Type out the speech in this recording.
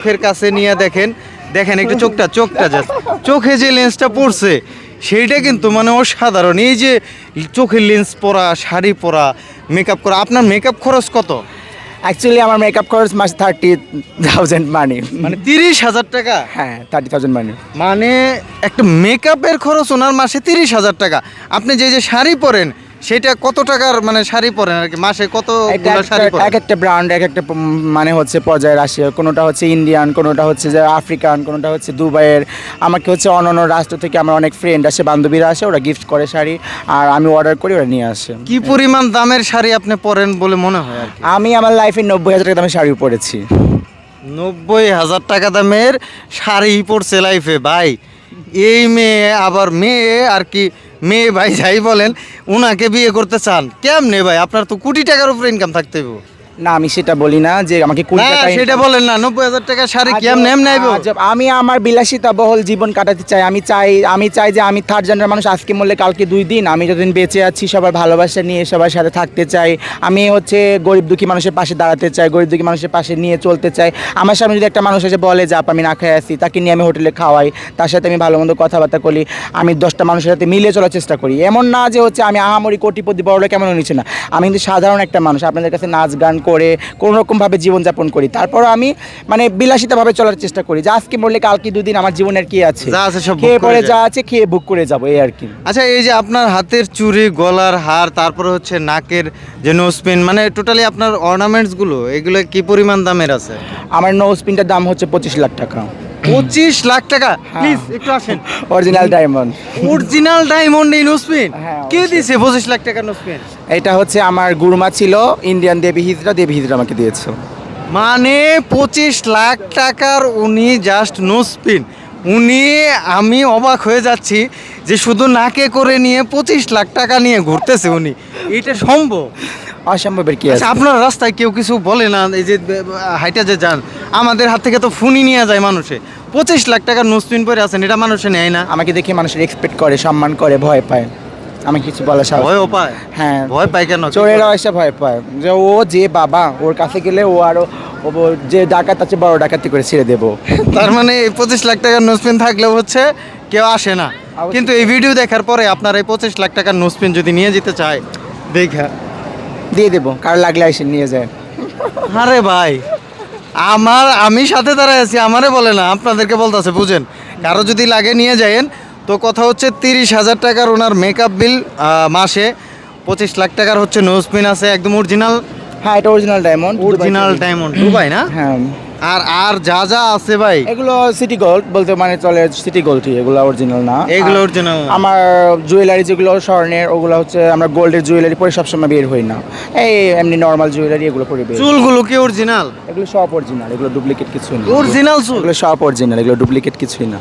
চোখের কাছে নিয়ে দেখেন। দেখেন একটু চোখটা চোখটা জাস্ট চোখে যে লেন্সটা পড়ছে সেইটা কিন্তু মানে অসাধারণ। এই যে চোখের লেন্স পরা শাড়ি পরা মেকআপ করা আপনার মেকআপ খরচ কত? অ্যাকচুয়ালি আমার মেকআপ খরচ মাস থার্টি থাউজেন্ড মানি মানে তিরিশ হাজার টাকা? হ্যাঁ থার্টি থাউজেন্ড মানি মানে একটা মেকআপের খরচ ওনার মাসে তিরিশ হাজার টাকা। আপনি যে যে শাড়ি পরেন সেটা কত টাকার মানে শাড়ি পরেন আর কি? মাসে কত শাড়ি এক একটা ব্র্যান্ড এক একটা মানে হচ্ছে পর্যায়ে রাশিয়া কোনোটা হচ্ছে ইন্ডিয়ান কোনোটা হচ্ছে যে আফ্রিকান কোনোটা হচ্ছে দুবাইয়ের আমাকে হচ্ছে অন্য অন্য রাষ্ট্র থেকে আমার অনেক ফ্রেন্ড আসে বান্ধবীরা আসে ওরা গিফট করে শাড়ি আর আমি অর্ডার করি ওরা নিয়ে আসে। কি পরিমাণ দামের শাড়ি আপনি পরেন বলে মনে হয় আর আমি আমার লাইফে নব্বই হাজার টাকা দামে শাড়ি পরেছি। নব্বই হাজার টাকা দামের শাড়ি পরছে লাইফে ভাই। এই মেয়ে আবার মেয়ে আর কি মেয়ে ভাই যাই বলেন, উনাকে বিয়ে করতে চান। কেমনে ভাই? আপনার তো কোটি টাকার উপরে ইনকাম থাকতে হবে না আমি সেটা বলি না যে আমাকে কুড়ি টাকা সেটা বলেন না নব্বই হাজার টাকা শাড়ি এমনি আইব আজব, আমি আমার বিলাসিতা বহল জীবন কাটাতে চাই। আমি চাই আমি চাই যে আমি থার্ড জেন্ডার মানুষ আজকে মরলে কালকে দুই দিন। আমি যতদিন বেঁচে আছি সবার ভালোবাসা নিয়ে সবার সাথে থাকতে চাই। আমি হচ্ছে গরিব দুঃখী মানুষের পাশে দাঁড়াতে চাই গরিব দুঃখী মানুষের পাশে নিয়ে চলতে চাই। আমার সামনে যদি একটা মানুষ এসে বলে যে "আপা, আমি না খেয়ে আসি তাকে নিয়ে আমি হোটেলে খাওয়াই তার সাথে আমি ভালো মন্দ কথাবার্তা করি আমি দশটা মানুষের সাথে মিলে চলার চেষ্টা করি। এমন না যে হচ্ছে আমি আহামরি কোটিপতি বড় কেমন নিচ্ছে না। আমি কিন্তু সাধারণ একটা মানুষ আপনাদের কাছে নাচ গান করে কোনো রকমভাবে জীবনযাপন করি। তারপর আমি মানে বিলাসিতভাবে চলার চেষ্টা করি। যে আজকে মরলে কালকে দুদিন আমার জীবনের কি আছে? যা আছে সব খেয়ে পরে যা আছে খেয়ে বুক করে যাব এই আর কি। আচ্ছা এই যে আপনার হাতের চুড়ি গলার হার তারপর হচ্ছে নাকের যে নোসপিন মানে টোটালি আপনার অর্নামেন্টসগুলো এগুলো কি পরিমাণ দামের আছে? আমার নোস পিনটার দাম হচ্ছে পঁচিশ লাখ টাকা। পঁচিশ লাখ টাকা। প্লিজ একটু আসেন। অরিজিনাল ডায়মন্ড অরিজিনাল ডায়মন্ড এই নোসপিন হ্যাঁ, কে। দিছে পঁচিশ লাখ টাকা নোসপিন এটা হচ্ছে আমার গুরুমা ছিল ইন্ডিয়ান দেবী হিজরা দেবী হিজরা আমাকে দিয়েছে। মানে পঁচিশ লাখ টাকার উনি জাস্ট নোসপিন উনি আমি অবাক হয়ে যাচ্ছি যে শুধু নাকে করে নিয়ে পঁচিশ লাখ টাকা নিয়ে ঘুরতেছে উনি। এটা সম্ভব? অসম্ভবের কি আছে? আচ্ছা আপনার রাস্তায় কেউ কিছু বলে না এই যে হাইটা যে যান আমাদের হাত থেকে তো ফোনই নিয়ে যায় মানুষে। পঁচিশ লাখ টাকার নোসপিন পরে আছেন এটা মানুষে নেয় না। আমাকে দেখে মানুষের এক্সপেক্ট করে সম্মান করে ভয় পায়। আমি কিছু বলা সাহস ভয়ও পায়? হ্যাঁ। ভয় পায় কেন? চোরেরা এসে ভয় পায়। যে ও যে বাবা ওর কাছে গেলে ও আরও ও যে ডাকাত আছে বড় ডাকাতি করে ছেড়ে দেবো। তার মানে এই পঁচিশ লাখ টাকার নোসপিন থাকলে হচ্ছে কেউ আসে না। কিন্তু এই ভিডিও দেখার পরে আপনার এই পঁচিশ লাখ টাকার নোসপিন যদি নিয়ে যেতে চায় দেখা। দিয়ে দেবো। কার লাগলে এসে নিয়ে যায়। আরে ভাই আমার আমি সাথে দাঁড়ায় আছি আমারে বলে না আপনাদেরকে বলতেছে বুঝেন। কারও যদি লাগে নিয়ে যায়েন তো কথা হচ্ছে তিরিশ হাজার টাকার ওনার মেকআপ বিল মাসে। পঁচিশ লাখ টাকার হচ্ছে নোসপিন আছে একদম অরিজিনাল হ্যাঁ এটা original diamond original diamond Dubai না? হ্যাঁ। আর আর যা যা আছে ভাই? এগুলো সিটি গোল্ড বলতে মানে চলে সিটি গোল্ডই এগুলো অরিজিনাল না। এগুলো অরিজিনাল আমার জুয়েলারি যেগুলো স্বর্ণের ওগুলো হচ্ছে আমরা গোল্ডের জুয়েলারি পরে সবসময় বের হই না। এই এমনি নর্মাল জুয়েলারি এগুলো পরে বের। চুলগুলো কি অরিজিনাল এগুলো সব অরিজিনাল এগুলো ডুপ্লিকেট কিছুই না। অরিজিনাল চুল? এগুলো সব অরিজিনাল এগুলো ডুপ্লিকেট কিছুই না।